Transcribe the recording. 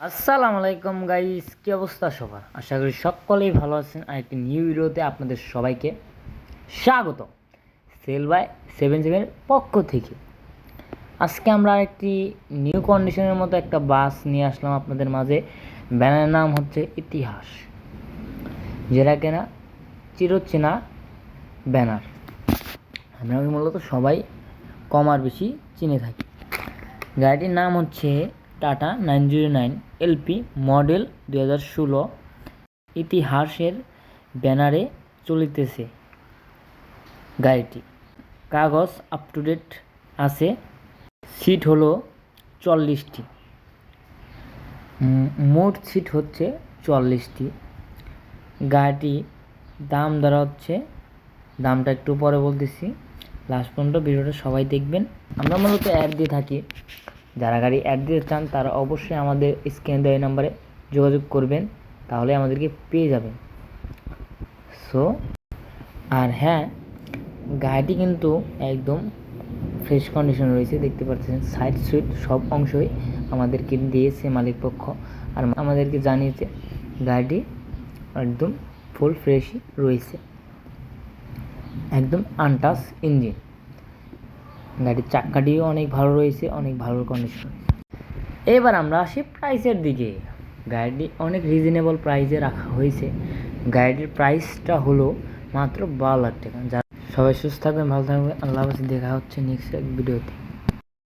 আসসালামু আলাইকুম গাইস, কি অবস্থা সবার? আশা করি সকলেই ভালো আছেন। আর একটি নিউ ভিডিওতে আপনাদের সবাইকে স্বাগত। সেল বাই সেভেন সেভেনের পক্ষ থেকে। আজকে আমরা একটি নিউ কন্ডিশনের মতো একটা বাস নিয়ে আসলাম আপনাদের মাঝে। ব্যানার নাম হচ্ছে ইতিহাস। যেটা কেনা চিরচেনা ব্যানার। আমরা মূলত সবাই কম আর বেশি চিনে থাকি। গাড়িটির নাম হচ্ছে Tata nine zero nine LP model দু হাজার ষোলো ইতিহাসের ব্যানারে চলিতেছে। গাড়িটি কাগজ আপ টু ডেট আছে সিট হলো চল্লিশটি। মোট সিট হচ্ছে চল্লিশটি। গাড়িটি দাম ধরা হচ্ছে, দামটা একটু পরে বলতেছি। লাস্ট পর্যন্ত ভিডিওটা সবাই দেখবেন। আমরা মূলত অ্যাড দিয়ে থাকি। যারা গাড়ি অ্যাড দিতে চান, তারা অবশ্যই আমাদের স্ক্যান দেওয়া নাম্বারে যোগাযোগ করবেন, তাহলে আমাদেরকে পেয়ে যাবেন। সো আর হ্যাঁ গাড়িটি কিন্তু একদম ফ্রেশ কন্ডিশন রয়েছে, দেখতে পাচ্ছেন সাইড সুইট সব অংশই আমাদেরকে দিয়েছে মালিক পক্ষ। আর আমাদেরকে জানিয়েছে, গাড়িটি একদম ফুল ফ্রেশই রয়েছে, একদম আনটাস ইঞ্জিন গাড়ির চাকাটিও অনেক ভালো রয়েছে, অনেক ভালো কন্ডিশন এবার আমরা আসি প্রাইসের দিকে। গাড়িটি অনেক রিজনেবল প্রাইসে রাখা হয়েছে। গাড়িটির প্রাইসটা হলো মাত্র বারো লাখ টাকা। যা সবাই সুস্থ থাকবেন, ভালো থাকবেন। আল্লাহ দেখা হচ্ছে নেক্সট ভিডিওতে।